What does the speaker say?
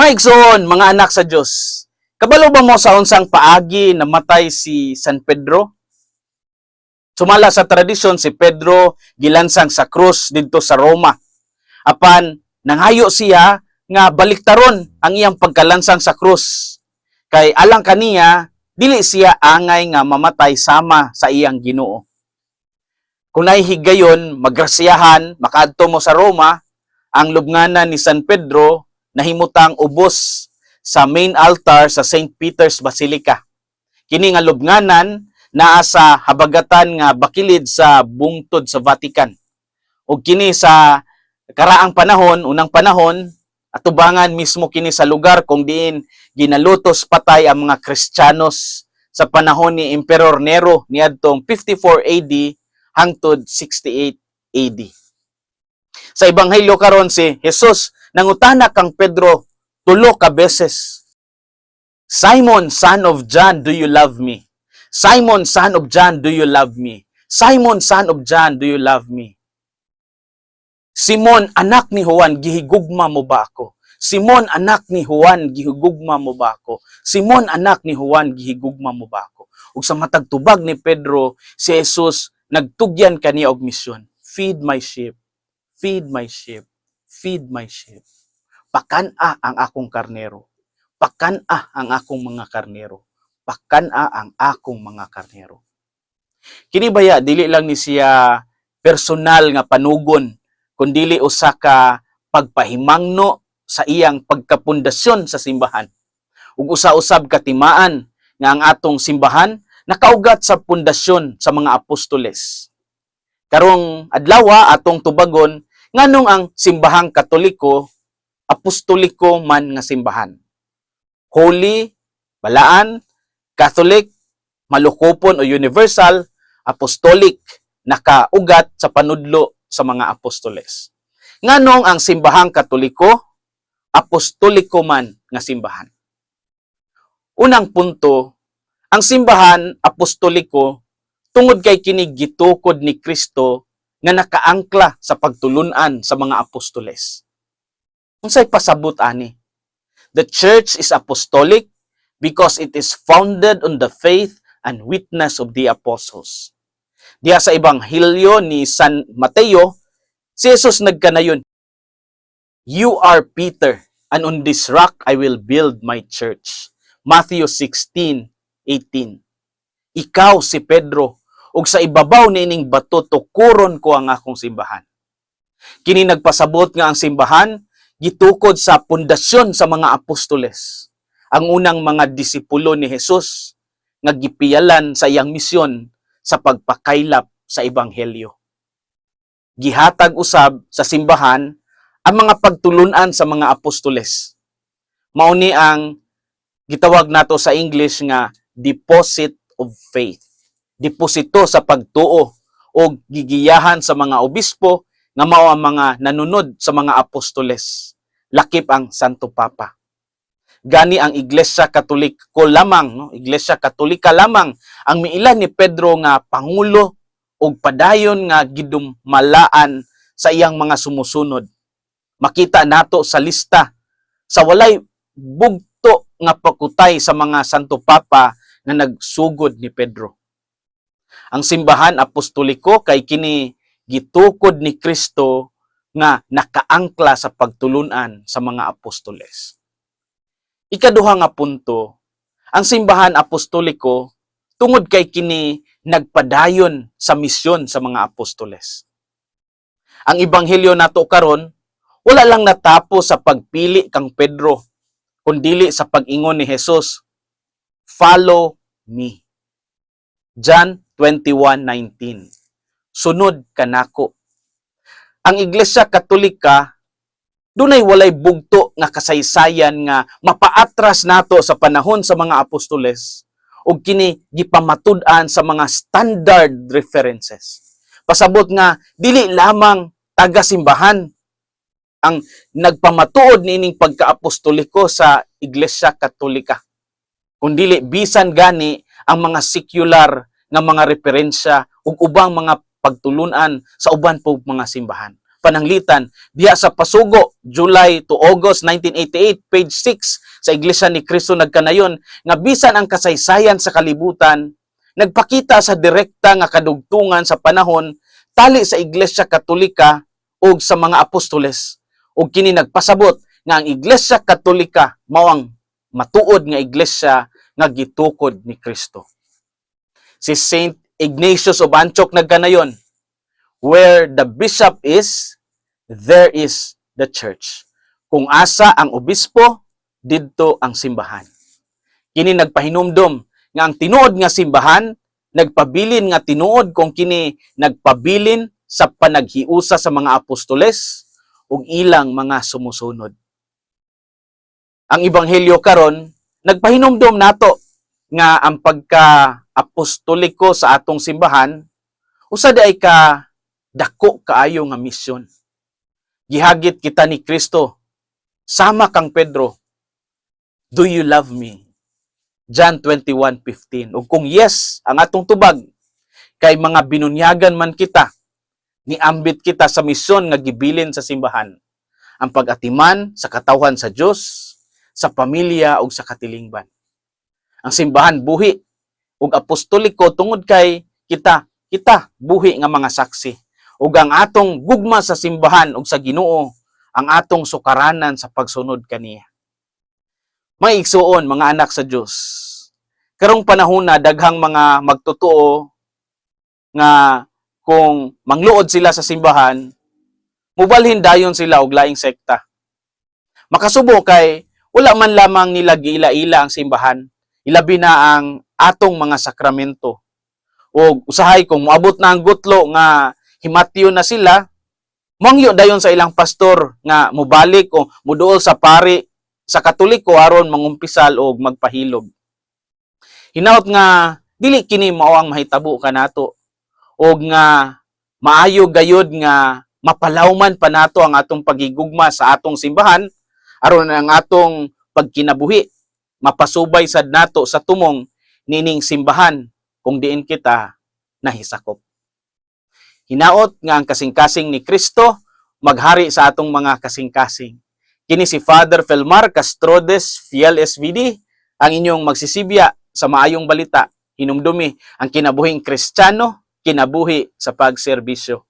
Mga igsoon, mga anak sa Diyos, kabalo ba mo sa unsang paagi na matay si San Pedro? Sumala sa tradisyon si Pedro gilansang sa krus didto sa Roma. Apan nangayo siya nga baliktaron ang iyang pagkalansang sa krus. Kay alang kaniya dili siya angay nga mamatay sama sa iyang Ginoo. Kung nahihigayon, magrasyahan, makaadto mo sa Roma, ang lubnganan ni San Pedro nahimutang ubos sa main altar sa St. Peter's Basilica. Kini nga lubnganan naa sa habagatan nga bakilid sa bungtod sa Vatican. Ug kini sa karaang panahon, unang panahon, atubangan mismo kini sa lugar kung diin ginalutos patay ang mga Kristiyanos sa panahon ni Emperor Nero niadtong 54 AD hangtod 68 AD. Sa ebanghelyo karon si Jesus nangutana kang Pedro tulo ka beses. Simon, son of John, do you love me? Simon, son of John, do you love me? Simon, son of John, do you love me? Simon, anak ni Juan, gihigugma mo ba ako? Simon, anak ni Juan, gihigugma mo ba ako? Simon, anak ni Juan, gihigugma mo ba ako? Ug sa matag tubag ni Pedro, si Jesus nagtugyan kaniya og misyon. Feed my sheep. Feed my sheep. Feed my sheep. Pakana ang akong karnero. Pakana ang akong mga karnero. Pakana ang akong mga karnero. Kini baya dili lang ni siya personal nga panugon kundili usa ka pagpahimangno sa iyang pagkapundasyon sa simbahan. Ug usa-usab katimaan nga ang atong simbahan nakaugat sa pundasyon sa mga apostoles. Karong adlaw atong tubagon nganong ang simbahang katoliko apostoliko man nga simbahan. Holy, balaan, Catholic, malukopon o universal, apostolic, nakaugat sa panudlo sa mga apostoles. Nganong ang simbahang katoliko, apostoliko man nga simbahan. Unang punto, ang simbahan apostoliko tungod kay kini gitukod ni Kristo nga nakaangkla sa pagtulunan sa mga apostoles. Unsay pasabot ani? The church is apostolic because it is founded on the faith and witness of the apostles. Diya sa ebanghelyo ni San Mateo, si Jesus nagkanayon, You are Peter, and on this rock I will build my church. Matthew 16:18. Ikaw si Pedro, ug sa ibabaw niining bato tukuron ko ang akong simbahan. Kini nagpasabot nga ang simbahan gitukod sa pundasyon sa mga apostoles. Ang unang mga disipulo ni Jesus nga gipiyalan sa iyang misyon sa pagpakaylap sa ebanghelyo. Gihatag usab sa simbahan ang mga pagtulunan sa mga apostoles. Mao ni ang gitawag nato sa English nga deposit of faith. Deposito sa pagtuo o gigiyahan sa mga obispo nga mao ang mga nanunod sa mga apostoles. Lakip ang Santo Papa. Gani ang Iglesia Katoliko lamang, no? Iglesia Katolika lamang ang miilan ni Pedro nga pangulo ug padayon nga gidummalaan sa iyang mga sumusunod. Makita nato sa lista sa walay bugto nga pakutay sa mga Santo Papa nga nagsugod ni Pedro. Ang simbahan apostoliko kay kini gitukod ni Kristo nga nakaangkla sa pagtulunan sa mga apostoles. Ikaduha nga punto, ang simbahan apostoliko tungod kay kini nagpadayon sa misyon sa mga apostoles. Ang ebanghelyo nato karon wala lang natapos sa pagpili kang Pedro, kundili sa pag-ingon ni Jesus, follow me. John 21:19. Sunod kanako. Ang Iglesia Katolika dunay walay bugto nga kasaysayan nga mapaatras nato sa panahon sa mga apostoles ug kini gipamatud-an sa mga standard references. Pasabot nga dili lamang taga-simbahan ang nagpamatuod niining pagkaapostoliko sa Iglesia Katolika. Kundili bisan gani ang mga secular nga mga referensya ug ubang mga pagtulunan sa uban po mga simbahan. pananglitan diha sa Pasugo July to August 1988 page 6 sa Iglesia ni Cristo nagkanayon nga bisan ang kasaysayan sa kalibutan nagpakita sa direkta nga kadugtungan sa panahon tali sa Iglesia Katolika ug sa mga apostoles ug kini nagpasabot nga ang Iglesia Katolika mao ang matuod nga iglesia nga gitukod ni Kristo. Si Saint Ignatius of Antioch nagkanayon, where the bishop is, there is the church. Kung asa ang obispo, didto ang simbahan. Kini nagpahinumdom nga ang tinuod nga simbahan nagpabilin nga tinuod kung kini nagpabilin sa panaghiusa sa mga apostoles ug ilang mga sumusunod. Ang ebanghelyo karon nagpahinumdom nato nga ang pagka apostoliko sa atong simbahan usa ay ka dako kaayo nga misyon. Gihagit kita ni Kristo sama kang Pedro. Do you love me? John 21:15. Ug kung yes, ang atong tubag kay mga binunyagan man kita, niambit kita sa misyon nga gibilin sa simbahan. Ang pag-atiman sa katawhan sa Dios, sa pamilya ug sa katilingban. Ang simbahan buhi ug apostoliko tungod kay kita, kita buhi nga mga saksi. Ug ang atong gugma sa simbahan ug sa Ginoo ang atong sukaranan sa pagsunod kaniya. May igsuon mga anak sa Dios. Karong panahon na daghang mga magtotoo nga kung mangluod sila sa simbahan, mubalhin dayon sila og laing sekta. Makasubo kay wala man lamang nila giila-ila ang simbahan, ilabi na ang atong mga sakramento. O usahay kung moabot na ang gutlo nga himatyo na sila, mangyo dayon sa ilang pastor nga mubalik o muduol sa pari sa katoliko aron mangumpisal o magpahilog. Hinaot nga dili kini mao ang mahitabo kanato og nga maayo gayud nga mapalawman pa nato ang atong pagigugma sa atong simbahan aron ang atong pagkinabuhi mapasubay sad nato sa tumong nining simbahan kung diin kita nahisakop. Hinaot nga ang kasing-kasing ni Kristo maghari sa atong mga kasing-kasing. Kini si Father Felmar Castrodes, Fiel SVD, ang inyong magsisibya sa maayong balita, hinumdumi ang kinabuhing kristyano, kinabuhi sa pagserbisyo.